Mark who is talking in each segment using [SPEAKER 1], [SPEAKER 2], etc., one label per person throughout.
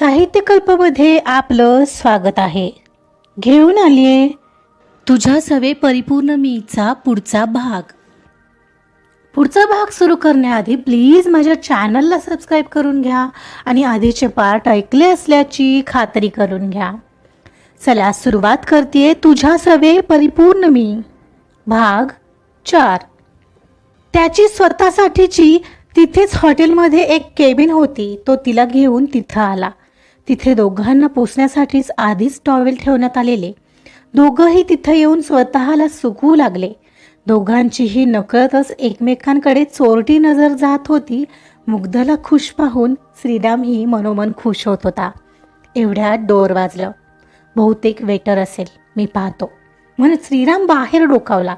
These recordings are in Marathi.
[SPEAKER 1] साहित्यकल्पमध्ये आपलं स्वागत आहे. घेऊन आलीये तुझ्या सवे परिपूर्ण मीचा पुढचा भाग. पुढचा भाग सुरू करण्याआधी प्लीज माझ्या चॅनलला सबस्क्राईब करून घ्या आणि आधीचे पार्ट ऐकले असल्याची खात्री करून घ्या. चला सुरुवात करते तुझ्या सवे परिपूर्ण मी. भाग चार. त्याची स्वतःसाठीची तिथेच हॉटेलमध्ये एक केबिन होती. तो तिला घेऊन तिथं आला. तिथे दोघांना पोचण्यासाठीच आधीच टॉवेल ठेवण्यात आलेले. दोघंही तिथं येऊन स्वतःला सुकवू लागले. दोघांचीही नकळतच एकमेकांकडे चोरटी नजर जात होती. मुग्धला खुश पाहून श्रीरामही मनोमन खुश होत होता. एवढ्यात डोर वाजलं. बहुतेक वेटर असेल मी पाहतो. म्हणून श्रीराम बाहेर डोकावला.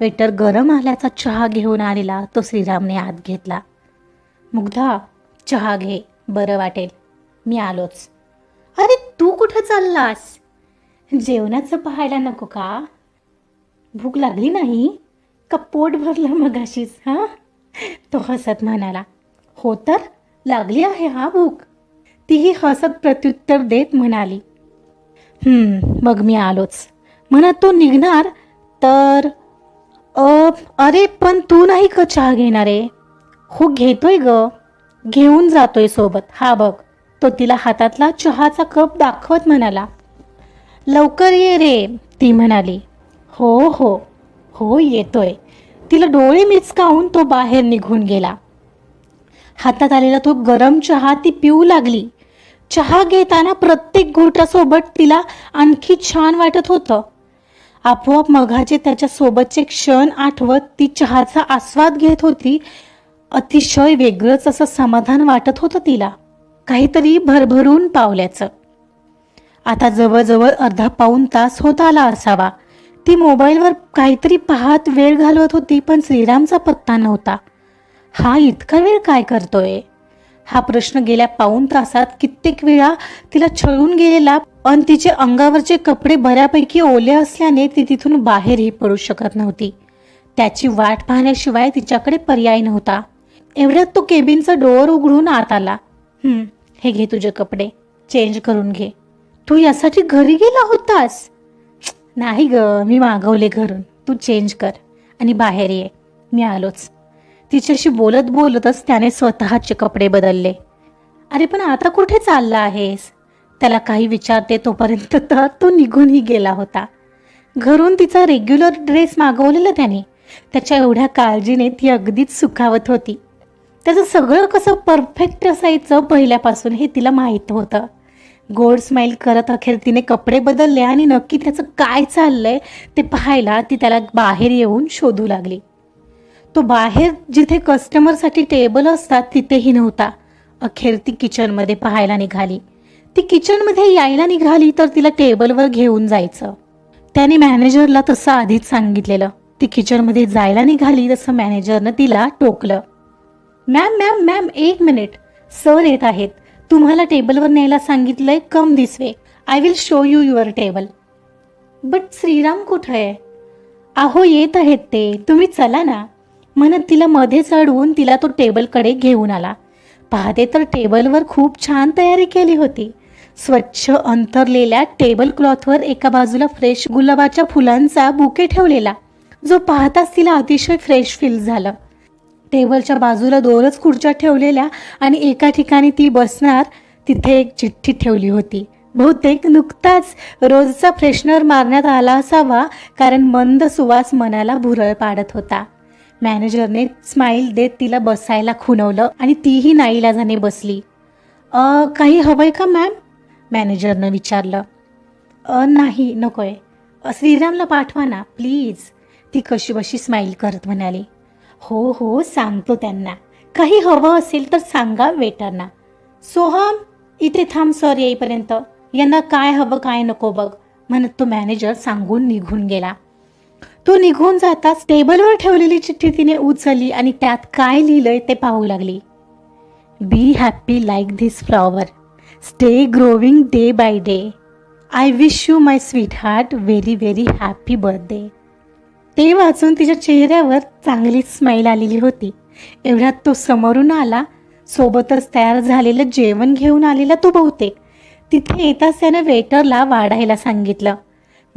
[SPEAKER 1] वेटर गरम आल्याचा चहा घेऊन आलेला तो श्रीरामने आत घेतला. मुग्धा चहा घे बरं वाटेल. मी आलोच. अरे तू कुठं चाललास? जेवणाचं पाहायला नको का? भूक लागली नाही? का पोट भरलं मगाशीच हां? तो हसत म्हणाला. हो तर लागली आहे हा भूक. तीही हसत प्रत्युत्तर देत म्हणाली. मग मी आलोच. म्हणत तो निघणार तर अ अरे पण तू नाही का चहा घेणार? आहे हो घेतोय ग. घेऊन जातोय सोबत. हा बघ. तो तिला हातातला चहाचा कप दाखवत म्हणाला लवकर ये रे ती म्हणाली. हो हो हो येतोय. तिला डोळे मिचकावून तो बाहेर निघून गेला. हातात आलेला तो गरम चहा ती पिऊ लागली. चहा घेताना प्रत्येक घोटासोबत तिला आणखी छान वाटत होतं. आपोआप मघाचे त्याच्या सोबतचे क्षण आठवत ती चहाचा आस्वाद घेत होती. अतिशय वेगळंच असं समाधान वाटत होतं तिला. काहीतरी भरभरून पावल्याचं. आता जवळजवळ अर्धा पाऊण तास होत आला असावा. ती मोबाईलवर काहीतरी पाहत वेळ घालवत होती पण श्रीरामचा पत्ता नव्हता. हा इतका वेळ काय करतोय? हा प्रश्न गेल्या पाऊण तासात कित्येक वेळा तिला छळून गेलेला अन तिचे अंगावरचे कपडे बऱ्यापैकी ओले असल्याने ती तिथून बाहेरही पडू शकत नव्हती. त्याची वाट पाहण्याशिवाय तिच्याकडे पर्याय नव्हता. एवढ्यात तो केबिनचा डोअर उघडून आत आला. हे घे तुझे कपडे चेंज करून घे. तू यासाठी घरी गेला होतास? नाही ग मी मागवले घरून. तू चेंज कर आणि बाहेर ये. मी आलोच. तिच्याशी बोलत बोलतच त्याने स्वतःचे कपडे बदलले. अरे पण आता कुठे चालला आहेस? त्याला काही विचारते तोपर्यंत तर तो निघूनही गेला होता. घरून तिचा रेग्युलर ड्रेस मागवलेला त्याने. त्याच्या एवढ्या काळजीने ती अगदीच सुखावत होती. त्याचं सगळं कसं परफेक्ट असायचं पहिल्यापासून हे तिला माहीत होतं. गोड स्माईल करत अखेर तिने कपडे बदलले आणि नक्की त्याचं काय चाललंय ते पाहायला ती त्याला बाहेर येऊन शोधू लागली. तो बाहेर जिथे कस्टमरसाठी टेबल असतात तिथेही नव्हता. अखेर ती किचनमध्ये पाहायला निघाली. ती किचनमध्ये यायला निघाली तर तिला टेबलवर घेऊन जायचं. त्याने मॅनेजरला तसं आधीच सांगितलेलं. ती किचनमध्ये जायला निघाली तसं मॅनेजरनं तिला टोकलं. मॅम मॅम मॅम एक मिनिट. सर येत आहेत. तुम्हाला टेबलवर न्यायला सांगितलंय come this way. I will show you your table but Shriram कुठं आहे? अहो येत आहेत ते. तुम्ही चला ना. म्हणत तिला मध्ये चढवून तिला तो टेबलकडे घेऊन आला. पाहते तर टेबलवर खूप छान तयारी केली होती. स्वच्छ अंतरलेल्या टेबल क्लॉथवर एका बाजूला फ्रेश गुलाबाच्या फुलांचा बुके ठेवलेला. जो पाहताच तिला अतिशय फ्रेश फील झालं. टेबलच्या बाजूला दोनच खुर्च्या ठेवलेल्या आणि एका ठिकाणी ती बसणार तिथे एक चिठ्ठी ठेवली होती. बहुतेक नुकताच रोजचा फ्रेशनर मारण्यात आला असावा कारण मंद सुवास मनाला भुरळ पाडत होता. मॅनेजरने स्माईल देत तिला बसायला खुनवलं आणि तीही नाईलाजाने बसली. अ काही हवंय का मॅम? मॅनेजरनं विचारलं. अ नाही नकोय. श्रीरामला पाठवा ना प्लीज. ती कशी बशी स्माईल करत म्हणाली. हो हो सांगतो त्यांना. काही हवं असेल तर सांगा वेटरना. सोहम इथे थांब सर येईपर्यंत. यांना काय हवं काय नको बघ म्हणत तो मॅनेजर सांगून निघून गेला. तो निघून जाताच टेबलवर ठेवलेली चिठ्ठी तिने उचलली आणि त्यात काय लिहिलंय ते पाहू लागली. Be happy like this flower stay growing day by day I wish you my sweetheart very very happy birthday ते वाचून तिच्या चेहऱ्यावर चांगलीच स्माईल आलेली होती. एवढ्यात तो समोरून आला. सोबतच तयार झालेलं जेवण घेऊन आलेला तो बहुतेक. तिथे येताच त्यानं वेटरला वाढायला सांगितलं.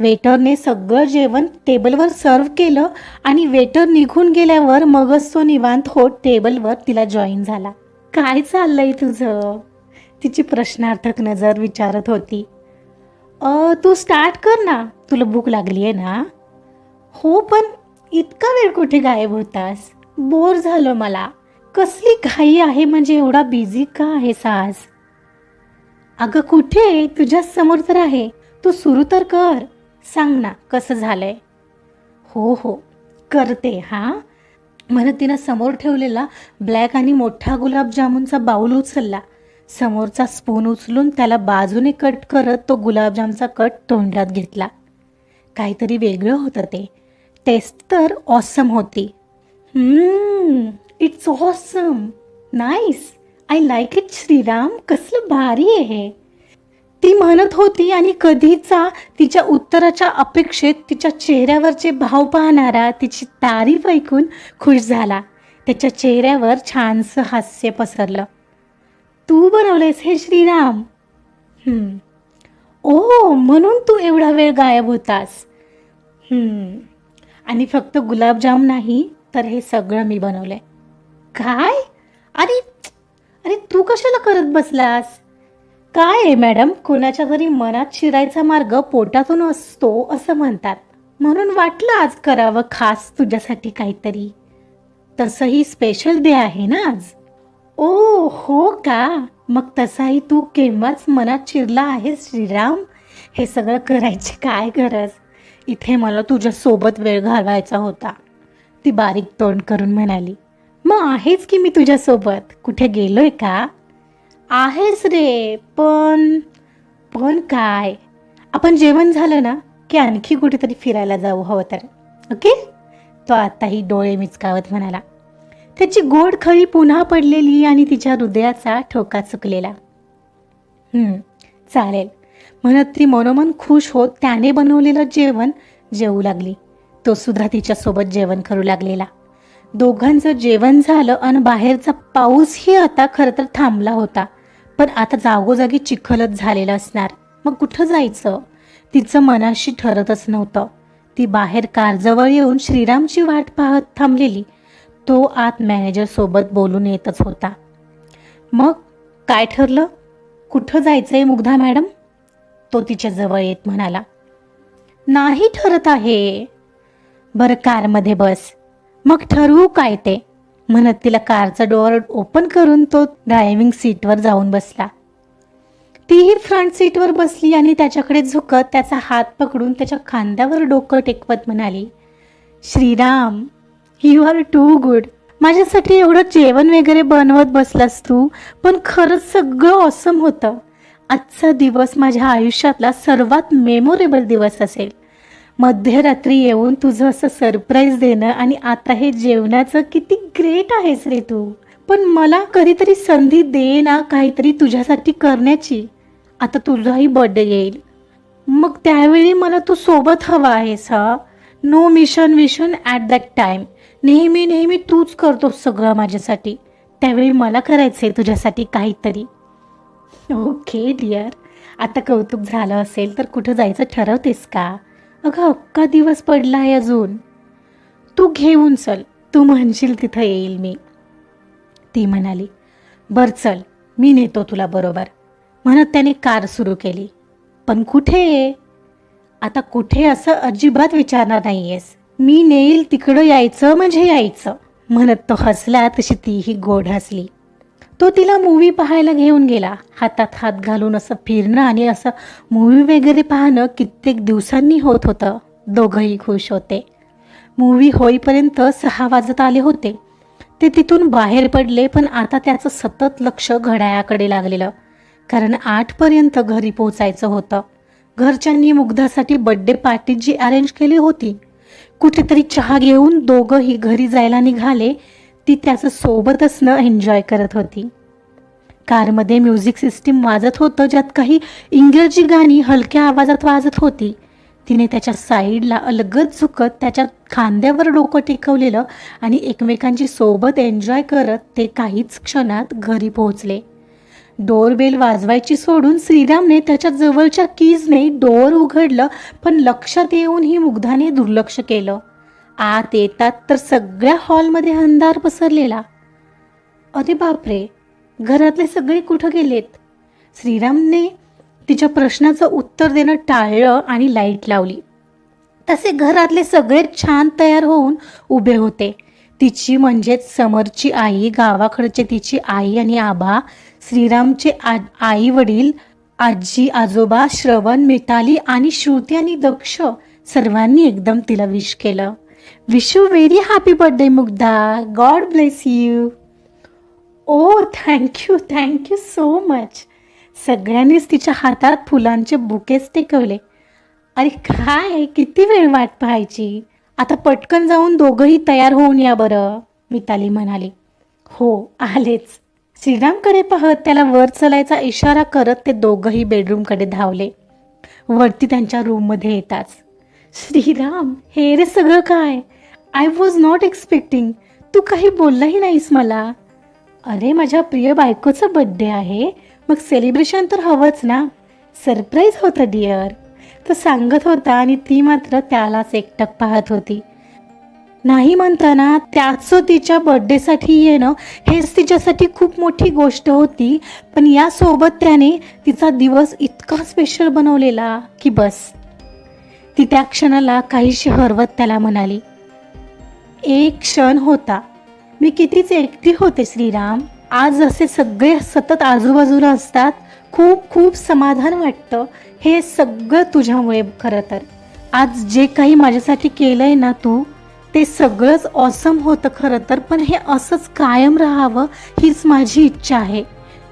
[SPEAKER 1] वेटरने सगळं जेवण टेबलवर सर्व केलं आणि वेटर निघून गेल्यावर मगच तो निवांत होत टेबलवर तिला जॉईन झाला. काय चाललंय तुझं? तिची प्रश्नार्थक नजर विचारत होती. तू स्टार्ट कर ना. तुला भूक लागली आहे ना? हो पण इतका वेळ कुठे गायब होतास? बोर झालं मला. कसली घाई आहे म्हणजे एवढा बिझी का आहेस आज? अगं कुठे? तुझ्या समोर तर आहे. तू सुरू तर कर. सांग ना कसं झालंय? हो हो. करते हां? म्हणत तिनं समोर ठेवलेला ब्लॅक आणि मोठा गुलाबजामुनचा बाऊल उचलला. समोरचा स्पून उचलून त्याला बाजूने कट करत तो गुलाबजामचा कट तोंडात घेतला. काहीतरी वेगळं होतं ते. टेस्ट तर ऑसम होती. It's awesome nice I like it Shriram. कसलं भारी आहे. हे ती म्हणत होती आणि कधीचा तिच्या उत्तराच्या अपेक्षेत तिच्या चेहऱ्यावरचे भाव पाहणारा तिची तारीफ ऐकून खुश झाला. त्याच्या चेहऱ्यावर छानसं हास्य पसरलं. तू बनवलेस हे श्रीराम. ओ म्हणून तू एवढा वेळ गायब होतास. आणि फक्त गुलाबजाम नाही तर हे सगळं मी बनवलंय. काय? अरे अरे तू कशाला करत बसलास? काय आहे मॅडम? कोणाच्या घरी मनात शिरायचा मार्ग पोटातून असतो असं म्हणतात. म्हणून वाटलं आज करावं खास तुझ्यासाठी काहीतरी. तसंही स्पेशल डे आहे ना आज? ओ हो का? मग तसाही तू केव्हाच मनात शिरला आहेस श्रीराम? हे सगळं करायची काय गरज? इथे मला तुझ्यासोबत वेळ घालवायचा होता. ती बारीक तोंड करून म्हणाली मग आहेच की मी तुझ्यासोबत कुठे गेलोय का? आहेस रे पण पण काय? आपण जेवण झालं ना की आणखी कुठेतरी फिरायला जाऊ हवं तर ओके? तो आताही डोळे मिचकावत म्हणाला. त्याची गोड खळी पुन्हा पडलेली आणि तिच्या हृदयाचा ठोका चुकलेला. चालेल. म्हणत ती मनोमन खुश होत त्याने बनवलेलं जेवण जेवू लागली. तो सुद्धा तिच्यासोबत जेवण करू लागलेला. दोघांचं जेवण झालं आणि बाहेरचा पाऊसही आता खरं तर थांबला होता. पण आता जागोजागी चिखलच झालेलं असणार. मग कुठं जायचं? तिचं मनाशी ठरतच नव्हतं. ती बाहेर कारजवळ येऊन श्रीरामची वाट पाहत थांबलेली. तो आत मॅनेजरसोबत बोलून येतच होता. मग काय ठरलं? कुठं जायचं आहे मुग्धा मॅडम? तो तिच्या जवळ येत म्हणाला नाही ठरत आहे. बरं कारमध्ये बस. मग ठरवू काय ते? म्हणत तिला कारचा डोअर ओपन करून तो ड्रायव्हिंग सीटवर जाऊन बसला. तीही फ्रंट सीटवर बसली आणि त्याच्याकडे झुकत त्याचा हात पकडून त्याच्या खांद्यावर डोकं टेकवत म्हणाली Shriram you are too good माझ्यासाठी एवढं जेवण वगैरे बनवत बसलास तू पण खरंच सगळं ऑसम होतं. आजचा दिवस माझ्या आयुष्यातला सर्वात मेमोरेबल दिवस असेल. मध्यरात्री येऊन तुझं असं सरप्राईज देणं आणि आता हे जेवणाचं किती ग्रेट आहेस रे तू. पण मला कधीतरी संधी दे ना काहीतरी तुझ्यासाठी करण्याची. आता तुझाही बर्थडे येईल. मग त्यावेळी मला तू सोबत हवा आहेस हा? नो मिशन विशन ॲट दॅट टाईम नेहमी नेहमी तूच करतोस सगळं माझ्यासाठी. त्यावेळी मला करायचं आहे तुझ्यासाठी काहीतरी. ओके डिअर आता कौतुक झालं असेल तर कुठं जायचं ठरवतेस का? अगं अक्का दिवस पडला आहे अजून. तू घेऊन चल. तू म्हणशील तिथं येईल मी. ती म्हणाली बर चल. मी नेतो तुला बरोबर. म्हणत त्याने कार सुरू केली. पण कुठे? आता कुठे असं अजिबात विचारणार नाही आहेस मी नेईल तिकडं यायचं म्हणजे यायचं. म्हणत तो हसला तशी तीही गोड हसली. तो तिला मूवी पाहायला घेऊन गेला. हातात हात घालून असं फिरणं आणि असं मूवी वगैरे पाहणं कित्येक दिवसांनी होत होतं. दोघंही खुश होते. मूवी होईपर्यंत सहा वाजत आले होते. ते तिथून बाहेर पडले पण आता त्याचं सतत लक्ष घड्याळाकडे लागलेलं. कारण आठपर्यंत घरी पोहोचायचं होतं. घरच्यांनी मुग्धासाठी बड्डे पार्टी जी अरेंज केली होती कुठेतरी चहा घेऊन दोघंही घरी जायला निघाले ती त्याचं सोबत असणं एन्जॉय करत होती. कारमध्ये म्युझिक सिस्टीम वाजत होतं ज्यात काही इंग्रजी गाणी हलक्या आवाजात वाजत होती. तिने त्याच्या साईडला अलगद झुकत त्याच्या खांद्यावर डोकं टेकवलेलं आणि एकमेकांची सोबत एन्जॉय करत ते काहीच क्षणात घरी पोहोचले. डोरबेल वाजवायची सोडून श्रीरामने त्याच्या जवळच्या कीजने डोअर उघडलं पण लक्षात येऊन ही मुग्धाने दुर्लक्ष केलं. आत येतात तर सगळ्या हॉलमध्ये अंधार पसरलेला. अरे बापरे घरातले सगळे कुठं गेलेत? श्रीरामने तिच्या प्रश्नाचं उत्तर देणं टाळलं आणि लाइट लावली. तसे घरातले सगळे छान तयार होऊन उभे होते. तिची म्हणजेच समरची आई गावाकडचे तिची आई आणि आबा श्रीरामचे आ आई वडील आजी आजोबा श्रवण मिताली आणि श्रुती आणि दक्ष सर्वांनी एकदम तिला विश केलं. Wish you very happy birthday Mugdha God bless you O thank you thank you so much सगळ्यांनीच तिच्या हातात फुलांचे बुकेच टेकवले. अरे काय किती वेळ वाट पाहायची? आता पटकन जाऊन दोघंही तयार होऊन या बरं मिताली म्हणाली. हो आलेच. श्रीरामकडे पाहत त्याला वर चलायचा इशारा करत ते दोघंही बेडरूमकडे धावले. वरती त्यांच्या रूममध्ये येताच. श्रीराम हे रे सगळं काय? आय वॉज नॉट एक्सपेक्टिंग तू काही बोललाही नाहीस मला. अरे माझ्या प्रिय बायकोचा बड्डे आहे. मग सेलिब्रेशन तर हवंच ना. सरप्राईज होतं डिअर तो सांगत होता आणि ती मात्र त्यालाच एकटक पाहत होती. नाही म्हणताना त्याचं तिच्या बड्डेसाठी येणं हेच तिच्यासाठी खूप मोठी गोष्ट होती. पण यासोबत त्याने तिचा दिवस इतका स्पेशल बनवलेला की बस. ती त्या क्षणाला काहीशी हरवत त्याला म्हणाली एक क्षण होता. मी कितीच एकटी होते श्रीराम. आज असे सगळे सतत आजूबाजूला असतात. खूप खूप समाधान वाटतं. हे सगळं तुझ्यामुळे खरं तर. आज जे काही माझ्यासाठी केलंय ना तू ते सगळंच ऑसम होतं खरं तर. पण हे असंच कायम राहावं हीच माझी इच्छा आहे.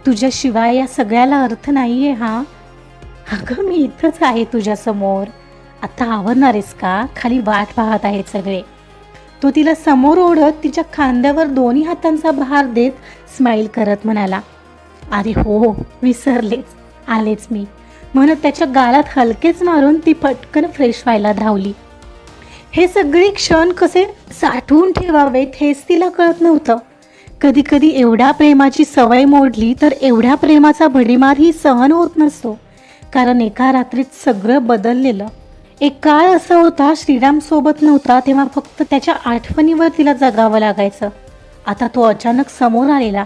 [SPEAKER 1] तुझ्याशिवाय या सगळ्याला अर्थ नाही आहे हा. अगं मी इथंच आहे तुझ्यासमोर. आता आवडणारेस का? खाली वाट पाहत आहेत सगळे. तो तिला समोर ओढत तिच्या खांद्यावर दोन्ही हातांचा भार देत स्माईल करत म्हणाला अरे हो, हो विसरलेच. आलेच मी. म्हणत त्याच्या गालात हलकेच मारून ती पटकन फ्रेश व्हायला धावली. हे सगळे क्षण कसे साठवून ठेवावेत हेच तिला कळत नव्हतं. कधी कधी एवढ्या प्रेमाची सवय मोडली तर एवढ्या प्रेमाचा भडीमारही सहन होत नसतो. कारण एका रात्रीत सगळं बदललेलं एक काळ असा होता श्रीराम सोबत नव्हता तेव्हा फक्त त्याच्या आठवणीवर तिला जगावं लागायचं. आता तो अचानक समोर आलेला.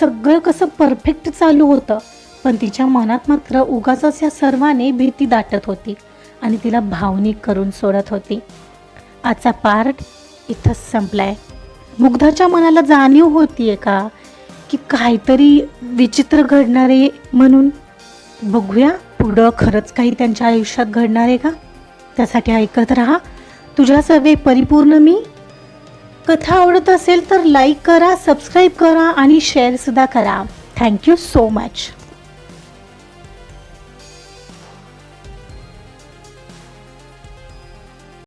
[SPEAKER 1] सगळं कसं परफेक्ट चालू होतं पण तिच्या मनात मात्र उगाच या सर्वाने भीती दाटत होती आणि तिला भावनिक करून सोडत होती. आजचा पार्ट इथंच संपलाय. मुग्धाच्या मनाला जाणीव होतीये का की काहीतरी विचित्र घडणार आहे म्हणून? बघूया पुढं खरंच काही त्यांच्या आयुष्यात घडणार आहे का? त्यासाठी ऐकत राहा. तुझ्या सवे परिपूर्ण मी. कथा आवडत असेल तर लाईक करा सबस्क्राईब करा आणि शेअरसुद्धा करा. Thank you so much